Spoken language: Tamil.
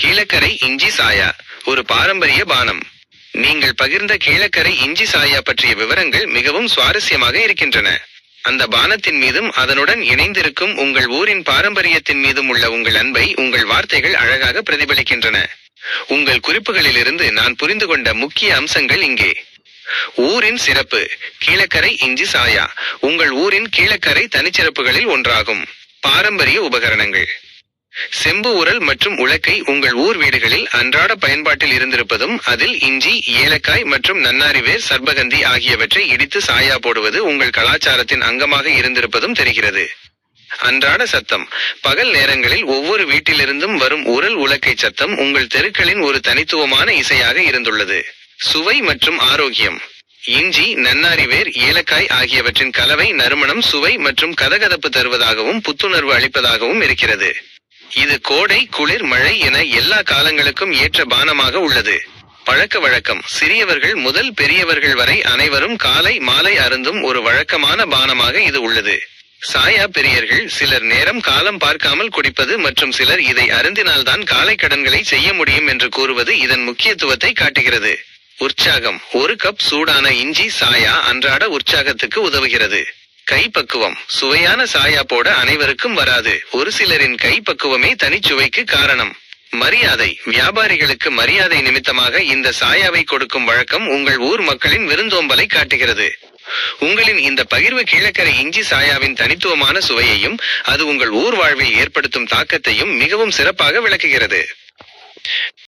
கீழக்கரை இஞ்சி சாயா ஒரு பாரம்பரிய பானம். நீங்கள் பகிர்ந்த கீழக்கரை இஞ்சி சாயா பற்றிய விவரங்கள் மிகவும் சுவாரஸ்யமாக இருக்கின்றன. அந்த பானத்தின் மீதும் அதனுடன் இணைந்திருக்கும் உங்கள் ஊரின் பாரம்பரியத்தின் மீதும் உள்ள உங்கள் அன்பை உங்கள் வார்த்தைகள் அழகாக பிரதிபலிக்கின்றன. உங்கள் குறிப்புகளிலிருந்து நான் புரிந்து கொண்ட முக்கிய அம்சங்கள் இங்கே. ஊரின் சிறப்பு கீழக்கரை இஞ்சி சாயா உங்கள் ஊரின் கீழக்கரை தனிச்சிறப்புகளில் ஒன்றாகும். பாரம்பரிய உபகரணங்கள். செம்பு உரல் மற்றும் உலக்கை உங்கள் ஊர் வீடுகளில் அன்றாட பயன்பாட்டில் இருந்திருப்பதும் அதில் இஞ்சி ஏலக்காய் மற்றும் நன்னாரிவேர் சர்பகந்தி ஆகியவற்றை இடித்து சாயா போடுவது உங்கள் கலாச்சாரத்தின் அங்கமாக இருந்திருப்பதும் தெரிகிறது. அன்றாட சத்தம். பகல் நேரங்களில் ஒவ்வொரு வீட்டிலிருந்தும் வரும் உரல் உலக்கை சத்தம் உங்கள் தெருக்களின் ஒரு தனித்துவமான இசையாக இருந்துள்ளது. சுவை மற்றும் ஆரோக்கியம். இஞ்சி நன்னாரிவேர் ஏலக்காய் ஆகியவற்றின் கலவை நறுமணம் சுவை மற்றும் கதகதப்பு தருவதாகவும் புத்துணர்வு அளிப்பதாகவும் இருக்கிறது. இது கோடை குளிர் மழை என எல்லா காலங்களுக்கும் ஏற்ற பானமாக உள்ளது. பழக்க வழக்கம். சிறியவர்கள் முதல் பெரியவர்கள் வரை அனைவரும் காலை மாலை அருந்தும் ஒரு வழக்கமான பானமாக இது உள்ளது. சாயா பெரியர்கள் சிலர் நேரம் காலம் பார்க்காமல் குடிப்பது மற்றும் சிலர் இதை அருந்தினால்தான் காலை கடன்களை செய்ய முடியும் என்று கூறுவது இதன் முக்கியத்துவத்தை காட்டுகிறது. உற்சாகம். ஒரு கப் சூடான இஞ்சி சாயா அன்றாட உற்சாகத்துக்கு உதவுகிறது. கைப்பக்குவம். சுவையான சாயா போட அனைவருக்கும் வராது. ஒரு சிலரின் கைப்பக்குவமே தனிச்சுவைக்கு காரணம். மரியாதை. வியாபாரிகளுக்கு மரியாதை நிமித்தமாக இந்த சாயாவை கொடுக்கும் வழக்கம் உங்கள் ஊர் மக்களின் விருந்தோம்பலை காட்டுகிறது. உங்களின் இந்த பகிர்வு கீழக்கரை இஞ்சி சாயாவின் தனித்துவமான சுவையையும் அது உங்கள் ஊர் வாழ்வில் ஏற்படுத்தும் தாக்கத்தையும் மிகவும் சிறப்பாக விளக்குகிறது.